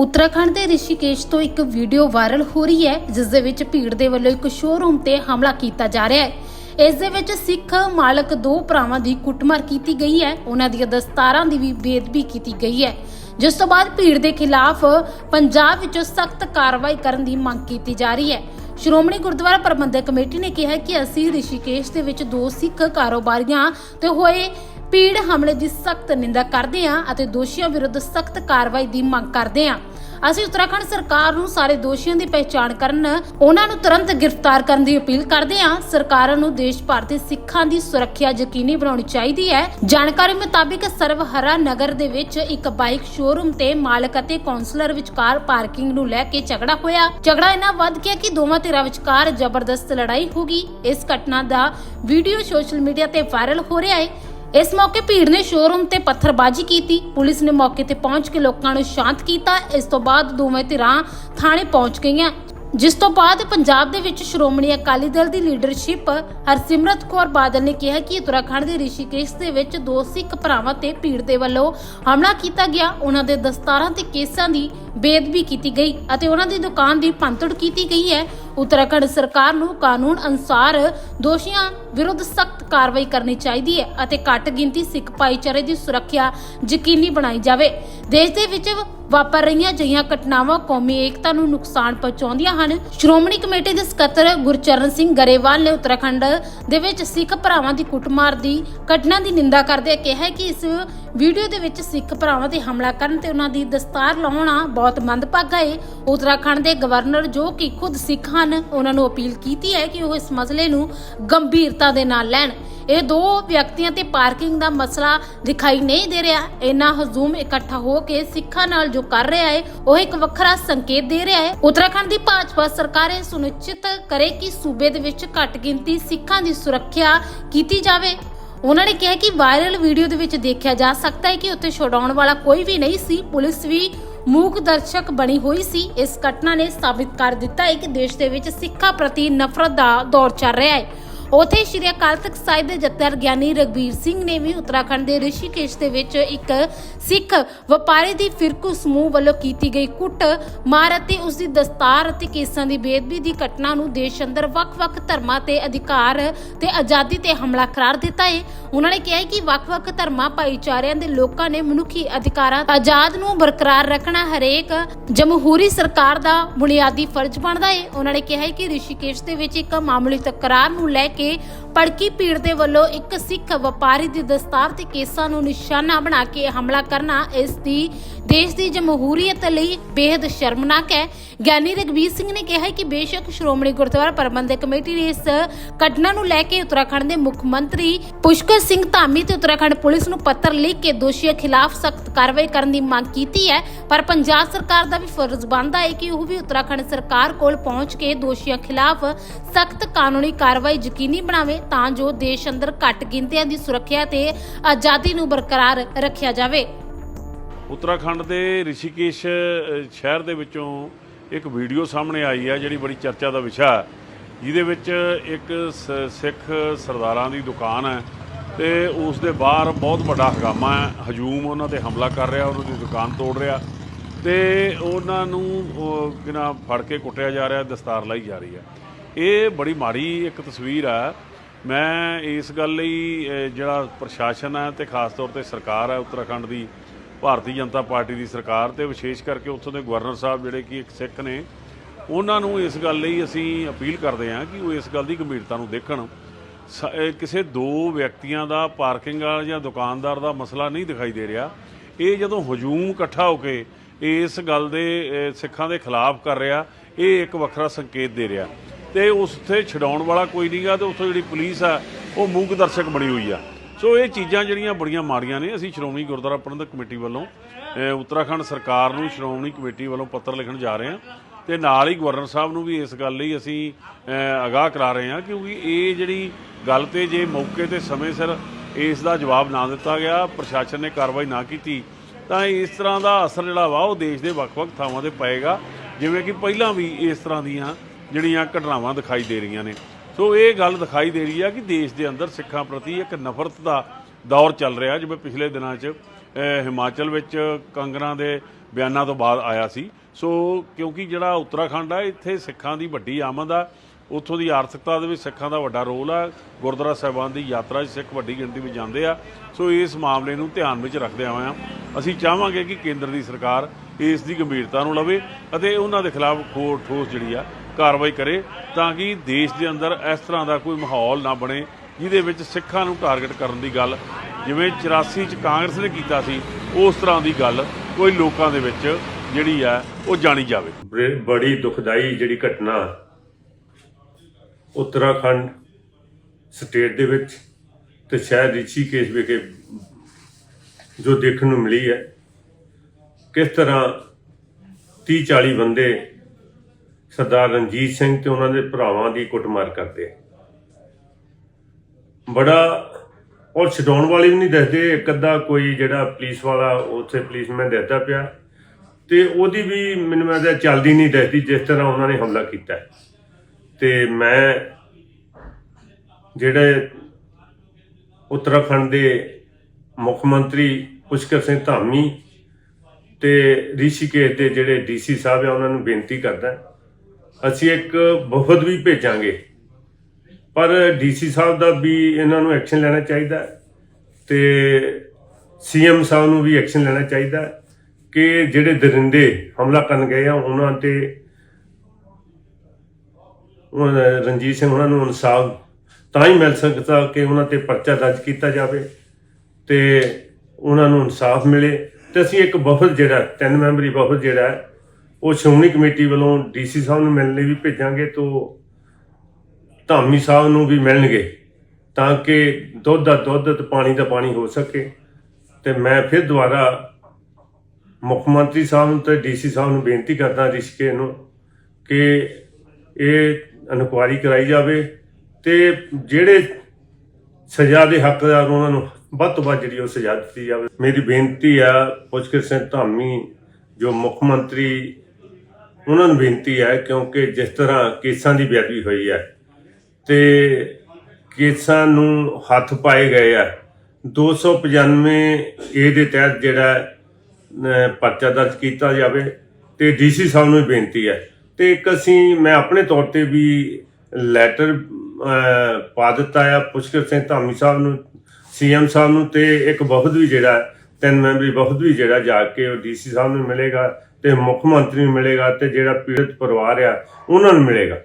ਉੱਤਰਾਖੰਡ ਦੇ ਰਿਸ਼ੀਕੇਸ਼ ਤੋਂ ਇੱਕ ਵੀਡੀਓ ਵਾਇਰਲ ਹੋ ਰਹੀ ਹੈ, ਜਿਸ ਦੇ ਵਿੱਚ ਭੀੜ ਦੇ ਵੱਲੋਂ ਇੱਕ ਸ਼ੋਰੂਮ ਤੇ ਹਮਲਾ ਕੀਤਾ ਜਾ ਰਿਹਾ ਹੈ। ਇਸ ਦੇ ਵਿੱਚ ਸਿੱਖ ਮਾਲਕ ਦੋ ਭਰਾਵਾਂ ਦੀ ਕੁੱਟਮਾਰ ਕੀਤੀ ਗਈ ਹੈ। ਉਹਨਾਂ ਦੀਆਂ ਦਸਤਾਰਾਂ ਦੀ ਵੀ ਬੇਦਬੀ ਕੀਤੀ ਗਈ ਹੈ। ਜਿਸ ਤੋਂ ਬਾਅਦ ਭੀੜ ਦੇ ਖਿਲਾਫ ਪੰਜਾਬ ਵਿੱਚੋਂ ਸਖਤ ਕਾਰਵਾਈ ਕਰਨ ਦੀ ਮੰਗ ਕੀਤੀ ਜਾ ਰਹੀ ਹੈ। ਸ਼੍ਰੋਮਣੀ ਗੁਰਦੁਆਰਾ ਪ੍ਰਬੰਧਕ ਕਮੇਟੀ ਨੇ ਕਿਹਾ ਕਿ ਅਸੀਂ ਰਿਸ਼ੀਕੇਸ਼ ਦੇ ਵਿੱਚ ਦੋ ਸਿੱਖ ਕਾਰੋਬਾਰੀਆਂ ਤੇ ਹੋਏ ਭੀੜ ਹਮਲੇ ਦੀ ਸਖਤ ਨਿੰਦਾ ਕਰਦੇ ਹਾਂ ਅਤੇ ਦੋਸ਼ੀਆਂ ਵਿਰੁੱਧ ਸਖਤ ਕਾਰਵਾਈ ਦੀ ਮੰਗ ਕਰਦੇ ਹਾਂ। ਅਸੀਂ ਉੱਤਰਾਖੰਡ ਸਰਕਾਰ ਨੂੰ ਸਾਰੇ ਦੋਸ਼ੀਆਂ ਦੀ ਪਹਿਚਾਣ ਕਰਨ, ਉਹਨਾਂ ਨੂੰ ਤੁਰੰਤ ਗ੍ਰਿਫਤਾਰ ਕਰਨ ਦੀ ਅਪੀਲ ਕਰਦੇ ਹਾਂ। ਸਰਕਾਰਾਂ ਨੂੰ ਦੇਸ਼ ਭਰ ਦੇ ਸਿੱਖਾਂ ਦੀ ਸੁਰੱਖਿਆ ਯਕੀਨੀ ਬਣਾਉਣੀ ਚਾਹੀਦੀ ਹੈ। ਜਾਣਕਾਰੀ ਮੁਤਾਬਿਕ ਸਰਵਹਰਾ ਨਗਰ ਦੇ ਵਿੱਚ ਇੱਕ ਬਾਈਕ ਸ਼ੋਰੂਮ ਤੇ ਮਾਲਕ ਅਤੇ ਕਾਉਂਸਲਰ ਵਿਚਕਾਰ ਪਾਰਕਿੰਗ ਨੂੰ ਲੈ ਕੇ ਝਗੜਾ ਹੋਇਆ। ਝਗੜਾ ਇੰਨਾ ਵੱਧ ਗਿਆ ਕਿ ਦੋਵਾਂ ਧਿਰਾਂ ਵਿਚਕਾਰ ਜ਼ਬਰਦਸਤ ਲੜਾਈ ਹੋ ਗਈ। ਇਸ ਘਟਨਾ ਦਾ ਵੀਡੀਓ ਸੋਸ਼ਲ ਮੀਡੀਆ ਤੇ ਵਾਇਰਲ ਹੋ ਰਿਹਾ ਹੈ। ਇਸ ਮੌਕੇ ਭੀੜ ਨੇ ਸ਼ੋਰੂਮ ਤੇ ਪੱਥਰਬਾਜ਼ੀ ਕੀਤੀ। ਪੁਲਿਸ ਨੇ ਮੌਕੇ ਤੇ ਪਹੁੰਚ ਕੇ ਲੋਕਾਂ ਨੂੰ ਸ਼ਾਂਤ ਕੀਤਾ। ਇਸ ਤੋਂ ਬਾਅਦ ਦੋਵੇਂ ਧਿਰਾਂ ਥਾਣੇ ਪਹੁੰਚ ਗਈਆਂ। ਜਿਸ ਤੋਂ ਬਾਅਦ ਪੰਜਾਬ ਦੇ ਵਿੱਚ ਸ਼੍ਰੋਮਣੀ ਅਕਾਲੀ ਦਲ ਦੀ ਲੀਡਰਸ਼ਿਪ ਹਰਸਿਮਰਤ ਕੌਰ ਬਾਦਲ ਨੇ ਕਿਹਾ ਕਿ ਉਤਰਾਖੰਡ ਦੇ ਰਿਸ਼ੀਕੇਸ਼ ਦੇ ਵਿੱਚ ਦੋ ਸਿੱਖ ਭਰਾਵਾਂ ਤੇ ਭੀੜ ਦੇ ਵੱਲੋਂ ਹਮਲਾ ਕੀਤਾ ਗਿਆ। ਉਹਨਾਂ ਦੇ ਦਸਤਾਰਾਂ ਤੇ ਕੇਸਾਂ ਦੀ ਬੇਦਬੀ ਕੀਤੀ ਗਈ ਅਤੇ ਉਹਨਾਂ ਦੀ ਦੁਕਾਨ ਦੀ ਭੰਨਤੋੜ ਕੀਤੀ ਗਈ ਹੈ। ਉੱਤਰਾਖੰਡ ਸਰਕਾਰ ਨੂੰ ਕਾਨੂੰਨ ਅਨੁਸਾਰ ਦੋਸ਼ੀਆਂ ਵਿਰੁੱਧ ਸਖਤ ਕਾਰਵਾਈ ਕਰਨੀ ਚਾਹੀਦੀ ਹੈ ਅਤੇ ਘੱਟ ਗਿਣਤੀ ਸਿੱਖ ਭਾਈਚਾਰੇ ਦੀ ਸੁਰੱਖਿਆ ਯਕੀਨੀ ਬਣਾਈ ਜਾਵੇ। ਦੇਸ਼ ਦੇ ਵਿੱਚ ਵਾਪਰ ਰਹੀਆਂ ਅਜਿਹੀਆਂ ਘਟਨਾਵਾਂ ਕੌਮੀ ਏਕਤਾ ਨੂੰ ਨੁਕਸਾਨ ਪਹੁੰਚਾਉਂਦੀਆਂ ਹਨ। ਸ਼੍ਰੋਮਣੀ ਕਮੇਟੀ ਦੇ ਸਕੱਤਰ ਗੁਰਚਰਨ ਸਿੰਘ ਗਰੇਵਾਲ ਨੇ ਉੱਤਰਾਖੰਡ ਦੇ ਵਿੱਚ ਸਿੱਖ ਭਰਾਵਾਂ ਦੀ ਕੁੱਟਮਾਰ ਦੀ ਘਟਨਾ ਦੀ ਨਿੰਦਾ ਕਰਦੇ ਕਿਹਾ ਕਿ ਇਸ ਵੀਡੀਓ ਦੇ ਵਿੱਚ ਸਿੱਖ ਭਰਾਵਾਂ ਤੇ ਹਮਲਾ ਕਰਨ ਤੇ ਉਹਨਾਂ ਦੀ ਦਸਤਾਰ ਲਾਉਣਾ ਬਹੁਤ ਮੰਦਭਾਗਾ ਹੈ ਉੱਤਰਾਖੰਡ ਦੇ ਗਵਰਨਰ ਜੋ ਕਿ ਖੁਦ ਸਿੱਖ ਹਨ, ਉਹਨਾਂ ਨੂੰ ਅਪੀਲ ਕੀਤੀ ਹੈ ਕਿ ਉਹ ਇਸ ਮਸਲੇ ਨੂੰ ਗੰਭੀਰਤਾ ਦੇ ਨਾਲ ਲੈਣ। ਇਹ ਦੋ ਵਿਅਕਤੀਆਂ ਤੇ ਪਾਰਕਿੰਗ ਦਾ ਮਸਲਾ ਦਿਖਾਈ ਨਹੀਂ ਦੇ ਰਿਹਾ। ਇੰਨਾ ਹਜ਼ੂਮ ਇਕੱਠਾ ਹੋ ਕੇ ਸਿੱਖਾਂ ਨਾਲ ਜੋ ਕਰ ਰਿਹਾ ਹੈ ਉਹ ਇੱਕ ਵੱਖਰਾ ਸੰਕੇਤ ਦੇ ਰਿਹਾ ਹੈ ਉਤਰਾਖੰਡ ਦੀ ਭਾਜਪਾ ਸਰਕਾਰ ਇਹ ਸੁਨਿਸ਼ਚਿਤ ਕਰੇ ਕਿ ਸੂਬੇ ਦੇ ਵਿੱਚ ਘੱਟ ਗਿਣਤੀ ਸਿੱਖਾਂ ਦੀ ਸੁਰੱਖਿਆ ਕੀਤੀ ਜਾਵੇ। ਉਹਨਾਂ ਨੇ ਕਿਹਾ ਕਿ ਵਾਇਰਲ ਵੀਡੀਓ ਦੇ ਵਿੱਚ ਦੇਖਿਆ ਜਾ ਸਕਦਾ ਹੈ ਕਿ ਉੱਥੇ ਛੁਡਾਉਣ ਵਾਲਾ ਕੋਈ ਵੀ ਨਹੀਂ ਸੀ, ਪੁਲਿਸ ਵੀ ਮੂਕ ਦਰਸ਼ਕ ਬਣੀ ਹੋਈ ਸੀ। ਇਸ ਘਟਨਾ ਨੇ ਸਾਬਿਤ ਕਰ ਦਿੱਤਾ ਹੈ ਕਿ ਦੇਸ਼ ਦੇ ਵਿੱਚ ਸਿੱਖਾਂ ਪ੍ਰਤੀ ਨਫ਼ਰਤ ਦਾ ਦੌਰ ਚੱਲ ਰਿਹਾ ਹੈ। ਉਥੇ ਸ਼੍ਰੀ ਅਕਾਲ ਤਖਤ ਸਾਹਿਬ ਦੇ ਜਥੇਦਾਰ ਗਿਆਨੀ ਰਗਵੀਰ ਸਿੰਘ ਨੇ ਵੀ ਉੱਤਰਾਖੰਡ ਦੇ ਰਿਸ਼ੀਕੇਸ਼ ਦੇ ਵਿੱਚ ਇੱਕ ਸਿੱਖ ਵਪਾਰੀ ਦੀ ਫਿਰਕੂ ਸਮੂਹ ਵੱਲੋਂ ਕੀਤੀ ਗਈ ਕੁੱਟ ਮਾਰ ਅਤੇ ਉਸ ਦੀ ਦਸਤਾਰ ਅਤੇ ਕੇਸਾਂ ਦੀ ਬੇਦਬੀ ਦੀ ਘਟਨਾ ਨੂੰ ਦੇਸ਼ ਅੰਦਰ ਵੱਖ-ਵੱਖ ਧਰਮਾਂ ਤੇ ਅਧਿਕਾਰ ਤੇ ਆਜ਼ਾਦੀ ਤੇ ਹਮਲਾ ਕਰਾਰ ਦਿੱਤਾ ਹੈ ਉਹਨਾਂ ਨੇ ਕਿਹਾ ਕਿ ਵੱਖ-ਵੱਖ ਧਰਮਾਂ, ਭਾਈਚਾਰਿਆਂ ਦੇ ਲੋਕਾਂ ਨੇ ਮਨੁੱਖੀ ਅਧਿਕਾਰਾਂ ਆਜ਼ਾਦ ਨੂੰ ਬਰਕਰਾਰ ਰੱਖਣਾ ਹਰੇਕ ਜਮਹੂਰੀ ਸਰਕਾਰ ਦਾ ਬੁਨਿਆਦੀ ਫਰਜ਼ ਬਣਦਾ ਹੈ ਉਹਨਾਂ ਨੇ ਕਿਹਾ ਕਿ ਰਿਸ਼ੀਕੇਸ਼ ਦੇ ਵਿੱਚ ਇੱਕ ਮਾਮੂਲੀ ਤਕਰਾਰ ਨੂੰ ਲੈ ਕੇ ਪੜਕੀ ਭੀੜ ਦੇ ਵੱਲੋਂ ਇੱਕ ਸਿੱਖ ਵਪਾਰੀ ਦੀ ਦਸਤਾਰ ਤੇ ਕੇਸਾਂ ਨੂੰ ਨਿਸ਼ਾਨਾ ਬਣਾ ਕੇ ਹਮਲਾ ਕਰਨਾ ਇਸ ਦੀ ਦੇਸ਼ ਦੀ ਜਮਹੂਰੀਅਤ ਲਈ ਬੇहद ਸ਼ਰਮਨਾਕ ਹੈ। ਗਿਆਨੀ ਰਗਵੀਰ ਸਿੰਘ ਨੇ ਕਿਹਾ ਕਿ ਬੇਸ਼ੱਕ ਸ਼੍ਰੋਮਣੀ ਗੁਰਦੁਆਰਾ ਪ੍ਰਬੰਧਕ ਕਮੇਟੀ ਨੇ ਇਸ ਘਟਨਾ ਨੂੰ ਲੈ ਕੇ ਉੱਤਰਾਖੰਡ ਦੇ ਮੁੱਖ ਮੰਤਰੀ ਪੁਸ਼ਕਰ ਸਿੰਘ ਧਾਮੀ ਤੇ ਉੱਤਰਾਖੰਡ ਪੁਲਿਸ ਨੂੰ ਪੱਤਰ ਲਿਖ ਕੇ ਦੋਸ਼ੀਆਂ ਖਿਲਾਫ ਸਖਤ ਕਾਰਵਾਈ ਕਰਨ ਦੀ ਮੰਗ ਕੀਤੀ ਹੈ। ਪਰ ਪੰਜਾਬ ਸਰਕਾਰ ਦਾ ਵੀ ਫਰਜ਼ ਬਣਦਾ ਹੈ ਕਿ ਉਹ ਵੀ ਉੱਤਰਾਖੰਡ ਸਰਕਾਰ ਕੋਲ ਪਹੁੰਚ ਕੇ ਦੋਸ਼ੀਆਂ ਖਿਲਾਫ ਸਖਤ ਕਾਨੂੰਨੀ ਕਾਰਵਾਈ ਯਕੀਨੀ ਬਣਾਵੇ। ਤਾਂ ਜੋ ਦੇਸ਼ ਅੰਦਰ ਘੱਟ ਗਿਣਤੀਆਂ ਦੀ ਸੁਰੱਖਿਆ ਤੇ ਆਜ਼ਾਦੀ ਨੂੰ ਬਰਕਰਾਰ ਰੱਖਿਆ ਜਾਵੇ। ਉੱਤਰਾਖੰਡ ਦੇ ਰਿਸ਼ੀਕੇਸ਼ ਸ਼ਹਿਰ ਦੇ ਵਿੱਚੋਂ ਇੱਕ ਵੀਡੀਓ ਸਾਹਮਣੇ ਆਈ ਹੈ ਜਿਹੜੀ ਬੜੀ ਚਰਚਾ ਦਾ ਵਿਸ਼ਾ ਹੈ। ਜਿਹਦੇ ਵਿੱਚ ਇੱਕ ਸ- ਸਿੱਖ ਸਰਦਾਰਾਂ ਦੀ ਦੁਕਾਨ ਹੈ ਤੇ ਉਸ ਦੇ ਬਾਹਰ ਬਹੁਤ ਵੱਡਾ ਹਗਾਮਾ ਹੈ। ਹਜੂਮ ਉਹਨਾਂ ਤੇ ਹਮਲਾ ਕਰ ਰਿਹਾ, ਉਹਨਾਂ ਦੀ ਦੁਕਾਨ ਤੋੜ ਰਿਹਾ ਤੇ ਉਹਨਾਂ ਨੂੰ ਉਹ ਕਿਨਾ ਫੜ ਕੇ ਕੁੱਟਿਆ ਜਾ ਰਿਹਾ, ਦਸਤਾਰ ਲਾਈ ਜਾ ਰਹੀ ਹੈ। ਇਹ ਬੜੀ ਮਾੜੀ ਇੱਕ ਤਸਵੀਰ ਹੈ ਮੈਂ ਇਸ ਗੱਲ ਲਈ ਜਿਹੜਾ ਪ੍ਰਸ਼ਾਸਨ ਹੈ ਤੇ ਖਾਸ ਤੌਰ ਤੇ ਸਰਕਾਰ ਹੈ ਉੱਤਰਾਖੰਡ ਦੀ, ਭਾਰਤੀ ਜਨਤਾ ਪਾਰਟੀ ਦੀ ਸਰਕਾਰ ਤੇ ਵਿਸ਼ੇਸ਼ ਕਰਕੇ ਉੱਥੋਂ ਦੇ ਗਵਰਨਰ ਸਾਹਿਬ ਜਿਹੜੇ ਕਿ ਇੱਕ ਸਿੱਖ ਨੇ, ਉਹਨਾਂ ਨੂੰ ਇਸ ਗੱਲ ਲਈ ਅਸੀਂ ਅਪੀਲ ਕਰਦੇ ਹਾਂ ਕਿ ਉਹ ਇਸ ਗੱਲ ਦੀ ਗੰਭੀਰਤਾ ਨੂੰ ਦੇਖਣ। ਸ- ਕਿਸੇ ਦੋ ਵਿਅਕਤੀਆਂ ਦਾ ਪਾਰਕਿੰਗ ਵਾਲਾ ਜਾਂ ਦੁਕਾਨਦਾਰ ਦਾ ਮਸਲਾ ਨਹੀਂ ਦਿਖਾਈ ਦੇ ਰਿਹਾ। ਇਹ ਜਦੋਂ ਹਜੂਮ ਇਕੱਠਾ ਹੋ ਕੇ ਇਸ ਗੱਲ ਦੇ ਸਿੱਖਾਂ ਦੇ ਖਿਲਾਫ ਕਰ ਰਿਹਾ, ਇਹ ਇੱਕ ਵੱਖਰਾ ਸੰਕੇਤ ਦੇ ਰਿਹਾ। ਤੇ ਉਸ ਛਡਾਉਣ ਵਾਲਾ ਕੋਈ ਨਹੀਂਗਾ ਤੇ ਉੱਥੋਂ ਜਿਹੜੀ ਪੁਲਿਸ ਆ ਉਹ ਮੂਕ ਦਰਸ਼ਕ ਬਣੀ ਹੋਈ ਆ। ਸੋ ਇਹ ਚੀਜ਼ਾਂ ਜਿਹੜੀਆਂ ਬੜੀਆਂ ਮਾੜੀਆਂ ਨੇ ਅਸੀਂ ਸ਼੍ਰੋਮਣੀ ਗੁਰਦੁਆਰਾ ਪ੍ਰਬੰਧਕ ਕਮੇਟੀ ਵੱਲੋਂ ਉੱਤਰਾਖੰਡ ਸਰਕਾਰ ਨੂੰ ਸ਼੍ਰੋਮਣੀ ਕਮੇਟੀ ਵੱਲੋਂ ਪੱਤਰ ਲਿਖਣ ਜਾ ਰਹੇ ਹਾਂ ਤੇ ਨਾਲ ਹੀ ਗਵਰਨਰ ਸਾਹਿਬ ਨੂੰ ਵੀ ਇਸ ਗੱਲ ਲਈ ਅਸੀਂ ਅ, ਅਗਾਹ ਕਰਾ ਰਹੇ ਹਾਂ ਕਿਉਂਕਿ ਇਹ ਜਿਹੜੀ ਗੱਲ ਤੇ ਜੇ ਮੌਕੇ ਤੇ ਸਮੇਂ ਸਿਰ ਇਸ ਦਾ ਜਵਾਬ ਨਾ ਦਿੱਤਾ ਗਿਆ ਪ੍ਰਸ਼ਾਸਨ ਨੇ ਕਾਰਵਾਈ ਨਾ ਕੀਤੀ ਤਾਂ ਇਸ ਤਰ੍ਹਾਂ ਦਾ ਅਸਰ ਜਿਹੜਾ ਵਾ ਉਹ ਦੇਸ਼ ਦੇ ਵੱਖ-ਵੱਖ ਥਾਵਾਂ ਤੇ ਪਏਗਾ। ਜਿਵੇਂ ਕਿ ਪਹਿਲਾਂ ਵੀ ਇਸ ਤਰ੍ਹਾਂ ਦੀਆਂ ਜਿਹੜੀਆਂ ਘਟਨਾਵਾਂ ਦਿਖਾਈ ਦੇ ਰਹੀਆਂ ਨੇ। ਸੋ ਇਹ ਗੱਲ ਦਿਖਾਈ ਦੇ ਰਹੀ ਆ ਕਿ ਦੇਸ਼ ਦੇ ਅੰਦਰ ਸਿੱਖਾਂ ਪ੍ਰਤੀ ਇੱਕ ਨਫ਼ਰਤ ਦਾ ਦੌਰ ਚੱਲ ਰਿਹਾ, ਜਿਵੇਂ ਪਿਛਲੇ ਦਿਨਾਂ 'ਚ ਹਿਮਾਚਲ ਵਿੱਚ ਕੰਗਰਾਂ ਦੇ ਬਿਆਨਾਂ ਤੋਂ ਬਾਅਦ ਆਇਆ ਸੀ। ਸੋ ਕਿਉਂਕਿ ਜਿਹੜਾ ਉੱਤਰਾਖੰਡ ਆ, ਇੱਥੇ ਸਿੱਖਾਂ ਦੀ ਵੱਡੀ ਆਮਦ ਆ। ਉੱਥੋਂ ਦੀ ਆਰਥਿਕਤਾ ਦੇ ਵਿੱਚ ਸਿੱਖਾਂ ਦਾ ਵੱਡਾ ਰੋਲ ਆ। ਗੁਰਦੁਆਰਾ ਸਾਹਿਬਾਨ ਦੀ ਯਾਤਰਾ 'ਚ ਸਿੱਖ ਵੱਡੀ ਗਿਣਤੀ ਵਿੱਚ ਜਾਂਦੇ ਆ। ਸੋ ਇਸ ਮਾਮਲੇ ਨੂੰ ਧਿਆਨ ਵਿੱਚ ਰੱਖਦਿਆਂ ਹੋਇਆਂ ਅਸੀਂ ਚਾਹਾਂਗੇ ਕਿ ਕੇਂਦਰ ਦੀ ਸਰਕਾਰ ਇਸ ਦੀ ਗੰਭੀਰਤਾ ਨੂੰ ਲਵੇ ਅਤੇ ਉਹਨਾਂ ਦੇ ਖਿਲਾਫ ਖੋਰ ਠੋਸ ਜਿਹੜੀ ਆ ਕਾਰਵਾਈ ਕਰੇ ਤਾਂ ਕਿ ਦੇਸ਼ ਦੇ ਅੰਦਰ ਇਸ ਤਰ੍ਹਾਂ ਦਾ ਕੋਈ ਮਾਹੌਲ ਨਾ ਬਣੇ, ਜਿਹਦੇ ਵਿੱਚ ਸਿੱਖਾਂ ਨੂੰ ਟਾਰਗੇਟ ਕਰਨ ਦੀ ਗੱਲ, ਜਿਵੇਂ 84 ਚ ਕਾਂਗਰਸ ਨੇ ਕੀਤਾ ਸੀ, ਉਸ ਤਰ੍ਹਾਂ ਦੀ ਗੱਲ ਕੋਈ ਲੋਕਾਂ ਦੇ ਵਿੱਚ ਜਿਹੜੀ ਆ ਉਹ ਜਾਣੀ ਜਾਵੇ। ਬੜੀ ਦੁਖਦਾਈ ਜਿਹੜੀ ਘਟਨਾ ਉੱਤਰਾਖੰਡ ਸਟੇਟ ਦੇ ਵਿੱਚ ਤੇ ਸ਼ਾਇਦ ਰਿਸ਼ੀਕੇਸ਼ ਵਿਖੇ ਜੋ ਦੇਖਣ ਨੂੰ ਮਿਲੀ ਹੈ, ਕਿਸ ਤਰ੍ਹਾਂ 30 40 ਬੰਦੇ ਸਰਦਾਰ ਰਣਜੀਤ ਸਿੰਘ ਤੇ ਉਹਨਾਂ ਦੇ ਭਰਾਵਾਂ ਦੀ ਕੁੱਟਮਾਰ ਕਰਦੇ ਬੜਾ ਔਰ ਛਡਾਉਣ ਵਾਲੇ ਵੀ ਨਹੀਂ ਦੱਸਦੇ ਇੱਕ ਅੱਧਾ ਕੋਈ ਜਿਹੜਾ ਪੁਲਿਸ ਵਾਲਾ, ਉੱਥੇ ਪੁਲਿਸਮੈਨ ਦੱਸਦਾ ਪਿਆ। ਤੇ ਉਹਦੀ ਵੀ ਮੈਨੂੰ ਲੱਗਦਾ ਚੱਲਦੀ ਨਹੀਂ ਦੱਸਦੀ ਜਿਸ ਤਰ੍ਹਾਂ ਉਹਨਾਂ ਨੇ ਹਮਲਾ ਕੀਤਾ। ਹੈ। ਤੇ ਮੈਂ ਜਿਹੜੇ ਉੱਤਰਾਖੰਡ ਦੇ ਮੁੱਖ ਮੰਤਰੀ ਪੁਸ਼ਕਰ ਸਿੰਘ ਧਾਮੀ ਤੇ ਰਿਸ਼ੀਕੇਸ਼ ਦੇ ਜਿਹੜੇ ਡੀਸੀ ਸਾਹਿਬ ਆ, ਉਹਨਾਂ ਨੂੰ ਬੇਨਤੀ ਕਰਦਾ। ਅਸੀਂ ਇੱਕ ਵਫਦ ਵੀ ਭੇਜਾਂਗੇ। ਪਰ ਡੀਸੀ ਸਾਹਿਬ ਦਾ ਵੀ ਇਹਨਾਂ ਨੂੰ ਐਕਸ਼ਨ ਲੈਣਾ ਚਾਹੀਦਾ ਹੈ ਤੇ ਸੀਐਮ ਸਾਹਿਬ ਨੂੰ ਵੀ ਐਕਸ਼ਨ ਲੈਣਾ ਚਾਹੀਦਾ ਕਿ ਜਿਹੜੇ ਦਰਿੰਦੇ ਹਮਲਾ ਕਰਨ ਗਏ ਆ, ਉਹਨਾਂ ਤੇ ਰਣਜੀਤ ਸਿੰਘ ਉਹਨਾਂ ਨੂੰ ਇਨਸਾਫ ਤਾਂ ਹੀ ਮਿਲ ਸਕਦਾ ਕਿ ਉਹਨਾਂ ਤੇ ਪਰਚਾ ਦਰਜ ਕੀਤਾ ਜਾਵੇ ਤੇ ਉਹਨਾਂ ਨੂੰ ਇਨਸਾਫ ਮਿਲੇ। ਤੇ ਅਸੀਂ ਇੱਕ ਵਫਦ ਜਿਹੜਾ, ਤਿੰਨ ਮੈਂਬਰੀ ਵਫਦ ਜਿਹੜਾ ਉਹ ਸ਼੍ਰੋਮਣੀ ਕਮੇਟੀ ਵੱਲੋਂ ਡੀਸੀ ਸਾਹਿਬ ਨੂੰ ਮਿਲਣ ਲਈ ਵੀ ਭੇਜਾਂਗੇ ਤੋਂ ਧਾਮੀ ਸਾਹਿਬ ਨੂੰ ਵੀ ਮਿਲਣਗੇ ਤਾਂ ਕਿ ਦੁੱਧ ਦਾ ਦੁੱਧ ਤੇ ਪਾਣੀ ਦਾ ਪਾਣੀ ਹੋ ਸਕੇ ਤੇ ਮੈਂ ਫਿਰ ਦੁਬਾਰਾ ਮੁੱਖ ਮੰਤਰੀ ਸਾਹਿਬ ਨੂੰ ਤੇ ਡੀਸੀ ਸਾਹਿਬ ਨੂੰ ਬੇਨਤੀ ਕਰਦਾ ਰਿਸ਼ਕੇ ਨੂੰ ਕਿ ਇਹ ਇਨਕੁਆਇਰੀ ਕਰਾਈ ਜਾਵੇ ਤੇ ਜਿਹੜੇ ਸਜ਼ਾ ਦੇ ਹੱਕਦਾਰ ਉਹਨਾਂ ਨੂੰ ਵੱਧ ਤੋਂ ਵੱਧ ਜਿਹੜੀ ਉਹ ਸਜ਼ਾ ਦਿੱਤੀ ਜਾਵੇ। ਮੇਰੀ ਬੇਨਤੀ ਆ ਪੁਸ਼ਕਰ ਸਿੰਘ ਧਾਮੀ ਜੋ ਮੁੱਖ ਮੰਤਰੀ ਉਹਨਾਂ ਨੂੰ ਬੇਨਤੀ ਹੈ ਕਿਉਂਕਿ ਜਿਸ ਤਰ੍ਹਾਂ ਕੇਸਾਂ ਦੀ ਬੇਅਦਬੀ ਹੋਈ ਹੈ ਤੇ ਕੇਸਾਂ ਨੂੰ ਹੱਥ ਪਾਏ ਗਏ ਆ। 295 ਏ ਦੇ ਤਹਿਤ ਜਿਹੜਾ ਪਰਚਾ ਦਰਜ ਕੀਤਾ ਜਾਵੇ ਤੇ ਡੀਸੀ ਸਾਹਿਬ ਨੂੰ ਵੀ ਬੇਨਤੀ ਹੈ। ਤੇ ਇੱਕ ਅਸੀਂ, ਮੈਂ ਆਪਣੇ ਤੌਰ ਤੇ ਵੀ ਲੈਟਰ ਪਾ ਦਿੱਤਾ ਆ ਪੁਸ਼ਕਰ ਸਿੰਘ ਧਾਮੀ ਸਾਹਿਬ ਨੂੰ ਸੀਐਮ ਸਾਹਿਬ ਨੂੰ ਤੇ ਇੱਕ ਵਫਦ ਵੀ ਜਿਹੜਾ, ਤਿੰਨ ਮੈਂਬਰੀ ਵਫਦ ਵੀ ਜਿਹੜਾ ਜਾ ਕੇ ਉਹ ਡੀਸੀ ਸਾਹਿਬ ਨੂੰ ਮਿਲੇਗਾ। ਤੇ ਮੁੱਖ ਮੰਤਰੀ ਨੂੰ ਮਿਲੇਗਾ ਤੇ ਜਿਹੜਾ ਪੀੜਤ ਪਰਿਵਾਰ ਆ ਉਹਨਾਂ ਨੂੰ ਮਿਲੇਗਾ।